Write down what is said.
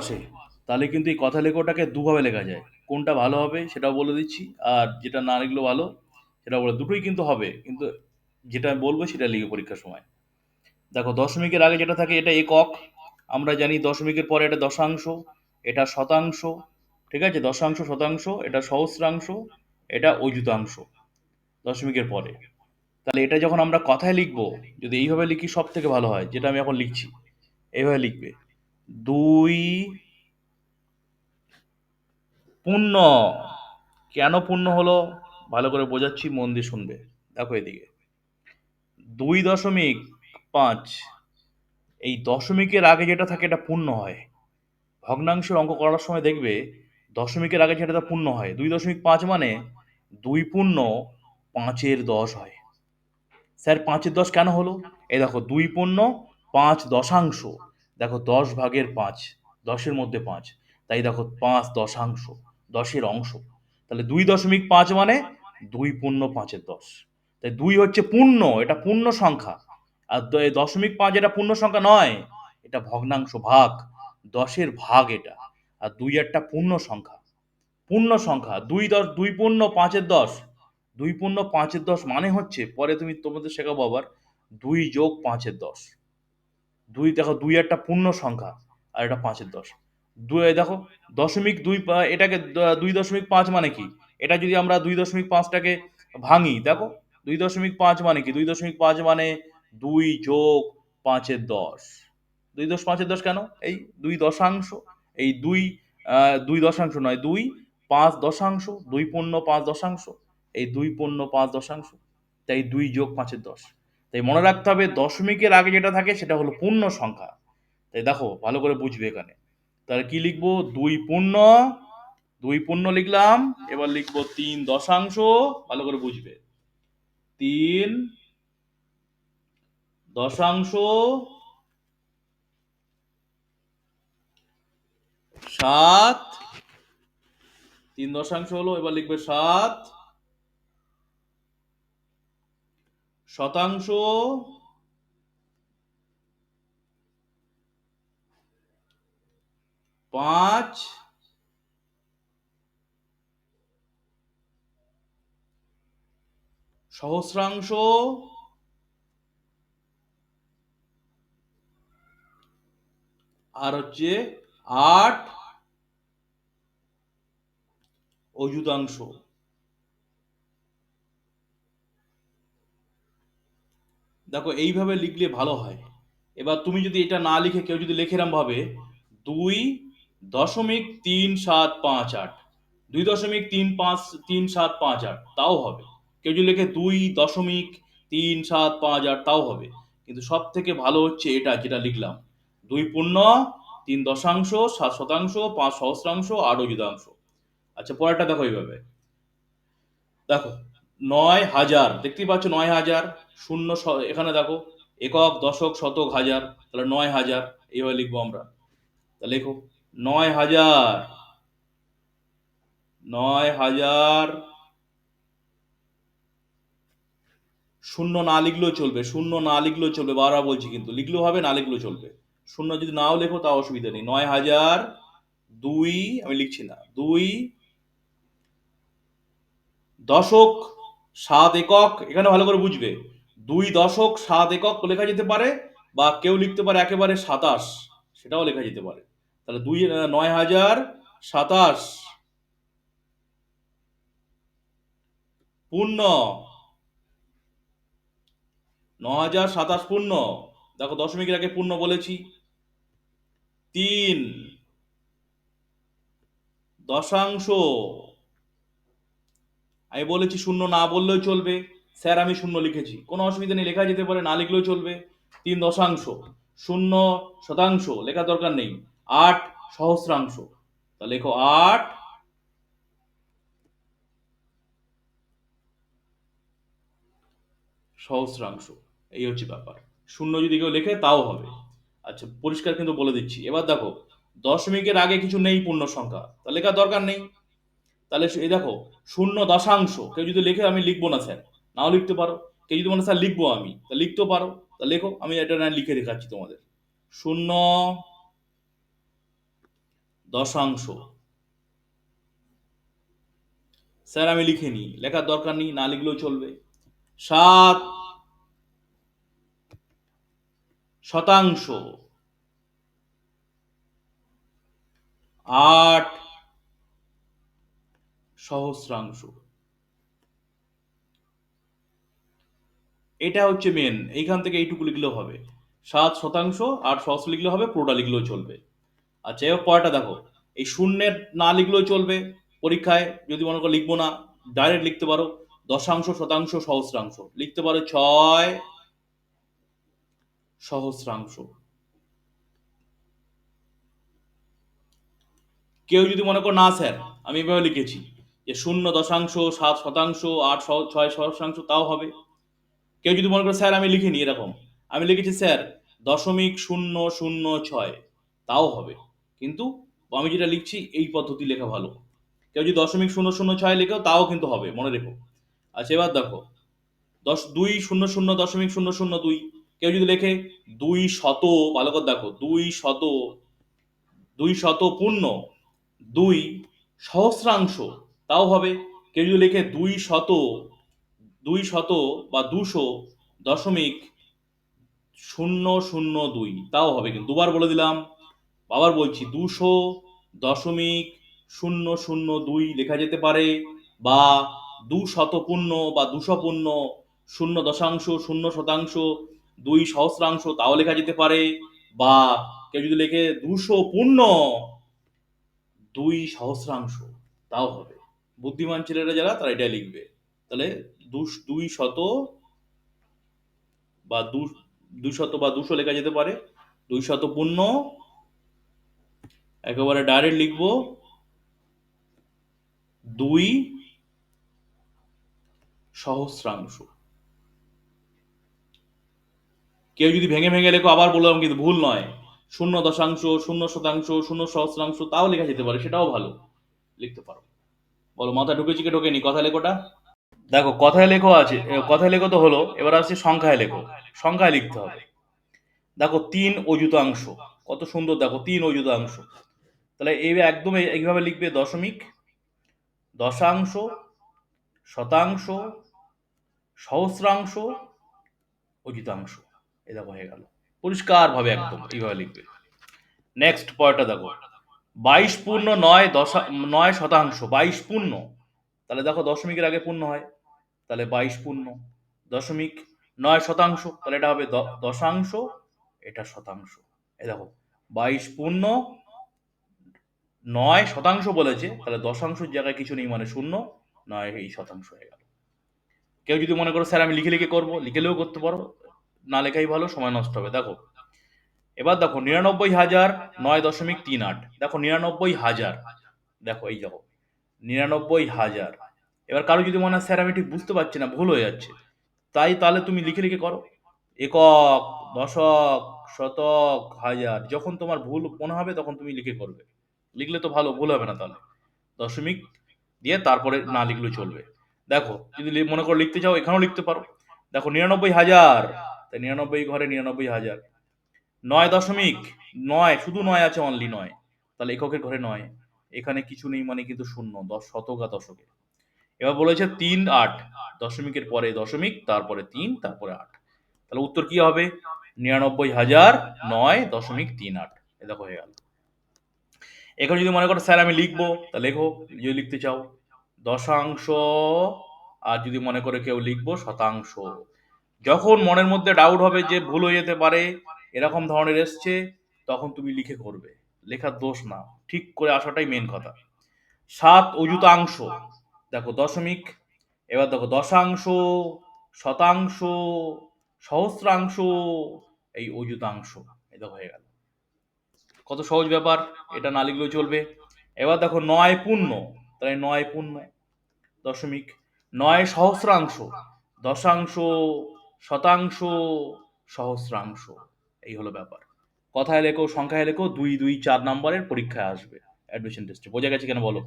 আসে। তাহলে কিন্তু এই কথা লেখাটাকে দুভাবে লেখা যায়। কোনটা ভালো হবে সেটাও বলে দিচ্ছি, আর যেটা না লিখলেও ভালো সেটা বলে দুটোই কিন্তু হবে, কিন্তু যেটা আমি বলব সেটা লিখে পরীক্ষার সময়। দেখো, দশমিকের আগে যেটা থাকে এটা একক। আমরা জানি দশমিকের পরে এটা দশাংশ, এটা শতাংশ, ঠিক আছে? দশাংশ, শতাংশ, এটা সহস্রাংশ, এটা অযুতাংশ দশমিকের পরে। তাহলে এটা যখন আমরা কথায় লিখব, যদি এইভাবে লিখি সব থেকে ভালো হয়, যেটা আমি এখন লিখছি, এইভাবে লিখবে। দুই পূর্ণ। কেন পূর্ণ হলো? ভালো করে বোঝাচ্ছি, মন দিয়ে শুনবে। দেখো এদিকে। দুই দশমিক পাঁচ। এই দশমিকের আগে যেটা থাকে, এটা পূর্ণ হয়। ভগ্নাংশের অঙ্ক করার সময় দেখবে, দশমিকের আগে যেটা পূর্ণ হয়। দুই দশমিক পাঁচ মানে দুই পূর্ণ পাঁচের দশ হয়। স্যার, পাঁচের দশ কেন হলো? এই দেখো, দুই পূর্ণ পাঁচ দশাংশ। দেখো দশ ভাগের পাঁচ, দশের মধ্যে পাঁচ। তাই দেখো পাঁচ দশাংশ, দশের অংশ। তাহলে দুই দশমিক পাঁচ মানে দুই পূর্ণ পাঁচের দশ। তাই দুই হচ্ছে পূর্ণ, এটা পূর্ণ সংখ্যা। আর দশমিক পাঁচ এটা পূর্ণ সংখ্যা নয়, এটা ভগ্নাংশ ভাগ, দশের ভাগ এটা। আর দুই একটা পূর্ণ সংখ্যা। পূর্ণ সংখ্যা, দুই দশ, দুই পূর্ণ পাঁচের দশ। দুই পূর্ণ পাঁচের দশ মানে হচ্ছে, পরে তুমি তোমাদের শেখাবো আবার, দুই যোগ পাঁচের দশ। দুই, দেখো দুই একটা পূর্ণ সংখ্যা আর এটা পাঁচের দশ। দুই দেখো, দশমিক দুই এটাকে দুই দশমিক পাঁচ মানে কি? এটা যদি আমরা দুই দশমিক পাঁচটাকে ভাঙি, দেখো, দুই দশমিক পাঁচ মানে কি? দুই দশমিক পাঁচ মানে দুই যোগ পাঁচের দশ। দুই দশ পাঁচের দশ কেন? এই দুই দশাংশ, এই দুই দুই দশাংশ নয়, দুই পাঁচ দশাংশ, দুই পূর্ণ পাঁচ দশাংশ, এই দুই পূর্ণ পাঁচ দশাংশ, তাই দুই যোগ পাঁচের দশ। তাই মনে রাখতে হবে, দশমিকের আগে যেটা থাকে সেটা হলো পূর্ণ সংখ্যা। তাই দেখো, ভালো করে বুঝবে এখানে। তাহলে কি লিখব? দুই পূর্ণ দুই পূর্ণ লিখলাম, এবার লিখব তিন দশাংশ, ভালো করে বুঝবে। তিন দশাংশ সাত, তিন দশাংশ হলো, এবার লিখবে সাত শতাংশ পাঁচ সহস্রাংশ আর হচ্ছে আট অযুতাংশ দেখো, এইভাবে লিখলে ভালো হয়। এবার তুমি যদি এটা না লিখে, কেউ যদি লেখে ভাবে দুই দশমিক তিন সাত পাঁচ আট। দুই দশমিক তিন পাঁচ, তিন সাত পাঁচ আট, তাও হবে। কেউ যদি লেখে দুই দশমিক তিন সাত পাঁচ আট, তাও হবে। কিন্তু সব থেকে ভালো হচ্ছে এটা যেটা লিখলাম। দুই পূর্ণ, তিন দশাংশ, সাত শতাংশ, পাঁচ সহস্রাংশ আট অযুতাংশ আচ্ছা পরেরটা দেখো এইভাবে। দেখো নয় হাজার। দেখতেই পাচ্ছ, নয় হাজার, শূন্য এখানে দেখো, একক, দশক, শতক হাজার, তাহলে নয় হাজার, এইভাবে লিখব আমরা। তাহলে লেখো, নয় হাজার নয় হাজার, শূন্য না লিখলেও চলবে, শূন্য না লিখলেও চলবে, বারবার বলছি কিন্তু, লিখলেও হবে, না লিখলেও চলবে। শূন্য যদি নাও লেখো তা অসুবিধা নেই। নয় হাজার, দুই, আমি লিখছি না, দুই, দশক সাত একক, এখানে ভালো করে বুঝবে। দুই দশক সাত একক লেখা যেতে পারে, বা কেউ লিখতে পারে একেবারে সাতাশ, সেটাও লেখা যেতে পারে। তাহলে দুই নয় হাজার সাতাশ পূর্ণ। ন হাজার সাতাশ পূর্ণ। দেখো দশমিকের আগে পূর্ণ বলেছি। তিন দশাংশ। আমি বলেছি শূন্য না বললেও চলবে। স্যার, আমি শূন্য লিখেছি। কোনো অসুবিধা নেই, লেখা যেতে পারে, না লিখলেও চলবে। তিন দশাংশ। শূন্য শতাংশ লেখা দরকার নেই। আট সহস্রাংশ। তা লেখো আট। সহস্রাংশ। এই হচ্ছে ব্যাপার। শূন্য যদি কেউ লেখে, তাও হবে। আচ্ছা পরিষ্কার কিন্তু বলে দিচ্ছি। এবার দেখো, দশমিকের আগে কিছু নেই পূর্ণ সংখ্যা। তা লেখার দরকার নেই। তাহলে এই দেখো, শূন্য দশাংশ। কেউ যদি লেখে, আমি লিখব না, স্যার। নাও লিখতে পারো। কেউ যদি মনে স্যার, লিখব আমি, তা লিখতেও পারো। তা লেখো, আমি এটা না লিখে দেখাচ্ছি তোমাদের। শূন্য দশাংশ। স্যার, আমি লিখে নিই। লেখার দরকার নেই, না লিখলেও চলবে। সাত শতাংশ। আট সহস্রাংশ। এটা হচ্ছে মেন এইখান থেকে এইটুকু লিখলেও হবে। সাত শতাংশ, আট সহস্র লিখলেও হবে, পুরোটা লিখলেও চলবে। আচ্ছা এবার পরেরটা দেখো, এই শূন্যের না লিখলেও চলবে পরীক্ষায়, যদি মনে করো লিখব না ডাইরেক্ট লিখতে পারো, দশাংশ, শতাংশ, সহস্রাংশ, লিখতে পারো ছয় সহস্রাংশ। কেউ যদি মনে করো না, স্যার, আমি এভাবে লিখেছি। যে শূন্য দশাংশ, সাত শতাংশ, আট ছয় শতাংশ, তাও হবে। কেউ যদি মনে করে, স্যার, আমি লিখিনি, এরকম। আমি লিখেছি, স্যার, দশমিক শূন্য শূন্য ছয়, তাও হবে। কিন্তু আমি যেটা লিখছি, এই পদ্ধতি লেখা ভালো। কেউ যদি দশমিক শূন্য শূন্য ছয় লেখেও তাও কিন্তু হবে, মনে রেখো। আচ্ছা এবার দেখো। দশ দুই শূন্য শূন্য দশমিক শূন্য শূন্য দুই। কেউ যদি লেখে, দুই শত, ভালো করে দেখো, দুই শত দুই শত পূর্ণ, দুই সহস্রাংশ তাও হবে। কেউ যদি লেখে দুই শত দুই শত বা দুশো দশমিক শূন্য শূন্য দুই। তাও হবে কিন্তু। দুবার বলে দিলাম। আবার বলছি, দুশো দশমিক শূন্য শূন্য দুই লেখা যেতে পারে বা দু শতপূর্ণ বা দুশো পূর্ণ শূন্য দশাংশ, শূন্য শতাংশ, দুই সহস্রাংশ তাও লেখা যেতে পারে বা কেউ যদি লেখে দুশো পূর্ণ দুই সহস্রাংশ তাও হবে। বুদ্ধিমান ছেলেরা যারা, তারা এটা লিখবে। তাহলে দুশ- দুই শত বা দু দুশত বা দুশো লেখা যেতে পারে। দুই শত পূর্ণ, একেবারে ডাইরেক্ট লিখব। দুই সহস্রাংশ। কেউ যদি ভেঙে ভেঙে লেখো, আবার বললাম কিন্তু ভুল নয়। শূন্য দশাংশ, শূন্য শতাংশ, শূন্য সহস্রাংশ, তাও লেখা যেতে পারে, সেটাও ভালো। লিখতে পারো। বলো মাথা ঢুকেছি কি ঢোকেনি? কথা লেখোটা দেখো, কথায় লেখো আছে কথায় লেখো তো হলো, এবার আসছে সংখ্যায় লেখো। সংখ্যায় লিখতে হবে। দেখো, তিন অযুতাংশ। কত সুন্দর, দেখো, তিন অযুতাংশ। তাহলে এই একদম এইভাবে লিখবে দশমিক, দশাংশ, শতাংশ, সহস্রাংশ, অযুতাংশ। এ দেখো হয়ে গেল। পরিষ্কার ভাবে একদম এইভাবে লিখবে। নেক্সট পয়েন্টটা দেখো। বাইশ পূর্ণ নয় দশা, নয় শতাংশ, বাইশ পূর্ণ। তাহলে দেখো দশমিকের আগে পূর্ণ হয়। তাহলে বাইশ পূর্ণ। দশমিক নয় শতাংশ, তাহলে এটা হবে দশাংশ, এটা শতাংশ। এই দেখো, বাইশ পূর্ণ নয় শতাংশ বলেছে, তাহলে দশাংশের জায়গায় কিছু নেই মানে শূন্য, নয় এই শতাংশ হয়ে গেল। কেউ যদি মনে করো, স্যার, আমি লিখে লিখে করব লিখেলেও করতে পারো না লেখাই ভালো, সময় নষ্ট হবে। দেখো এবার দেখো নিরানব্বই হাজার নয় দশমিক তিন আট। দেখো নিরানব্বই হাজার। দেখো, এই দেখো, নিরানব্বই হাজার। এবার কারও যদি মনে হয়, স্যার, আমি ঠিক বুঝতে পারছি না, ভুল হয়ে যাচ্ছে। তাই তাহলে তুমি লিখে লিখে করো। একক, দশক, শতক, হাজার, যখন তোমার ভুল মনে হবে, তখন তুমি লিখে করবে। লিখলে তো ভালো, ভুল হবে না তাহলে। দশমিক দিয়ে তারপরে না লিখলেও চলবে। দেখো, যদি মনে করো লিখতে চাও, এখানেও লিখতে পারো। দেখো, নিরানব্বই হাজার। তাই নিরানব্বই ঘরে নিরানব্বই হাজার। নয় দশমিক নয়, শুধু নয় আছে অনলি নয়। তাহলে এককের ঘরে নয়। এখানে কিছু নেই মানে কিন্তু শূন্য, দশ শতক দশকে। এবার বলেছে তিন আট, দশমিকের পরে দশমিক, তারপরে তিন, তারপরে আট। তাহলে উত্তর কি হবে? নিরানব্বই হাজার নয় দশমিক তিন আট। এ দেখো হয়ে গেল। এখন যদি মনে করো, স্যার আমি লিখব, তা লেখো, যদি লিখতে চাও। দশাংশ, আর যদি মনে করে কেউ লিখব, শতাংশ। যখন মনের মধ্যে ডাউট হবে যে ভুল হয়ে যেতে পারে এরকম ধরনের এসছে, তখন তুমি লিখে করবে। লেখার দোষ না। ঠিক করে আসাটাই মেন কথা। সাত অযুতাংশ। দেখো দশমিক, এবার দেখো দশাংশ, শতাংশ, সহস্রাংশ, এই অযুতাংশ। দেখো হয়ে গেল। কত সহজ ব্যাপার, এটা না লিখলেও চলবে। এবার দেখো নয় পূর্ণ। তাহলে নয় পূর্ণ দশমিক, নয় সহস্রাংশ। দশাংশ, শতাংশ, সহস্রাংশ। এই হলো ব্যাপার। কথায় লেখো, সংখ্যায় লেখো, দুই দুই চার নম্বরের পরীক্ষায় আসবে। অ্যাডমিশন টেস্টে বোঝা গেছে কেন বলো?